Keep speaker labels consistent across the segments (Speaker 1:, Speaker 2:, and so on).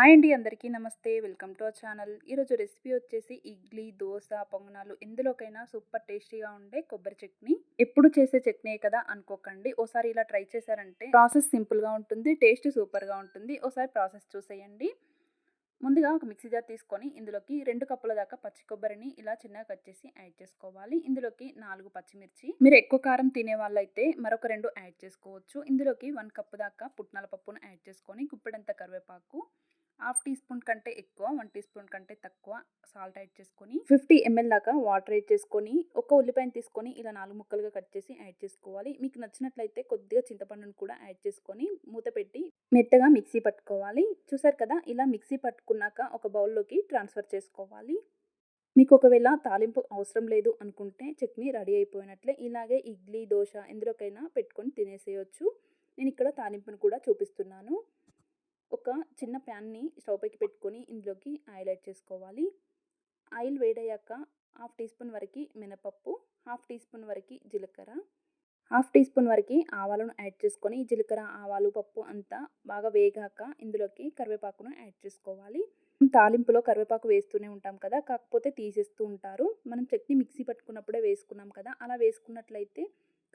Speaker 1: Hi అండి అందరికీ నమస్తే. Welcome to our channel. ఈరోజు రెసిపీ వచ్చేసి ఇడ్లీ దోశ పొంగనాలు ఎందులోకైనా సూపర్ టేస్టీగా ఉండే కొబ్బరి చట్నీ. ఎప్పుడు చేసే చట్నీ కదా అనుకోకండి. ఓసారి ఇలా ట్రై చేశారంటే ప్రాసెస్ సింపుల్గా ఉంటుంది టేస్ట్ సూపర్గా ఉంటుంది. ఓసారి ప్రాసెస్ చూసేయండి. ముందుగా ఒక మిక్సీ జార్ తీసుకొని ఇందులోకి రెండు కప్పుల దాకా పచ్చి కొబ్బరిని ఇలా చిన్నగా కట్ చేసి యాడ్ చేసుకోవాలి. ఇందులోకి నాలుగు పచ్చిమిర్చి. మీరు ఎక్కువ కారం తినే వాళ్ళైతే మరొక రెండు యాడ్ చేసుకోవచ్చు. ఇందులోకి వన్ కప్పు దాకా పుట్నాల పప్పును యాడ్ చేసుకొని గుప్పెడంత కరివేపాకు. హాఫ్ టీ స్పూన్ కంటే ఎక్కువ వన్ టీ స్పూన్ కంటే తక్కువ సాల్ట్ యాడ్ చేసుకొని ఫిఫ్టీ ఎంఎల్ దాకా వాటర్ యాడ్ చేసుకొని ఒక ఉల్లిపాయను తీసుకొని ఇలా నాలుగు ముక్కలుగా కట్ చేసి యాడ్ చేసుకోవాలి. మీకు నచ్చినట్లయితే కొద్దిగా చింతపండును కూడా యాడ్ చేసుకొని మూత పెట్టి మెత్తగా మిక్సీ పట్టుకోవాలి. చూసారు కదా ఇలా మిక్సీ పట్టుకున్నాక ఒక బౌల్లోకి ట్రాన్స్ఫర్ చేసుకోవాలి. మీకు ఒకవేళ తాలింపు అవసరం లేదు అనుకుంటే చట్నీ రెడీ అయిపోయినట్లే ఇలాగే ఇడ్లీ దోశ ఎందులోకైనా పెట్టుకొని తినేసేయచ్చు. నేను ఇక్కడ తాలింపును కూడా చూపిస్తున్నాను. చిన్న ప్యాన్ని స్టవ్ పైకి పెట్టుకొని ఇందులోకి ఆయిల్ యాడ్ చేసుకోవాలి. ఆయిల్ వేడయ్యాక హాఫ్ టీ స్పూన్ వరకు మినపప్పు హాఫ్ టీ స్పూన్ వరకు జీలకర్ర హాఫ్ టీ స్పూన్ వరకు ఆవాలను యాడ్ చేసుకొని జీలకర్ర ఆవాలు పప్పు అంతా బాగా వేగాక ఇందులోకి కరివేపాకును యాడ్ చేసుకోవాలి. తాలింపులో కరివేపాకు వేస్తూనే ఉంటాం కదా కాకపోతే తీసేస్తూ ఉంటారు. మనం చట్నీ మిక్సీ పట్టుకున్నప్పుడే వేసుకున్నాం కదా అలా వేసుకున్నట్లయితే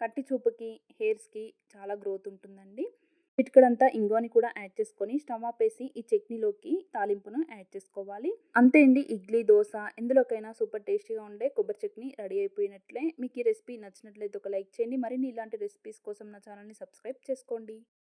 Speaker 1: కట్టి చూపుకి హెయిర్స్కి చాలా గ్రోత్ ఉంటుందండి. చిటికడంతా ఇంగువని కూడా యాడ్ చేసుకొని స్టవ్ ఆపేసి ఈ చట్నీలోకి తాలింపును యాడ్ చేసుకోవాలి. అంతే అండి ఇడ్లీ దోశ ఎందులోకైనా సూపర్ టేస్టీగా ఉండే కొబ్బరి చట్నీ రెడీ అయిపోయినట్లే. మీకు ఈ రెసిపీ నచ్చినట్లయితే ఒక లైక్ చేయండి. మరిన్ని ఇలాంటి రెసిపీస్ కోసం నా ఛానల్ని సబ్స్క్రైబ్ చేసుకోండి.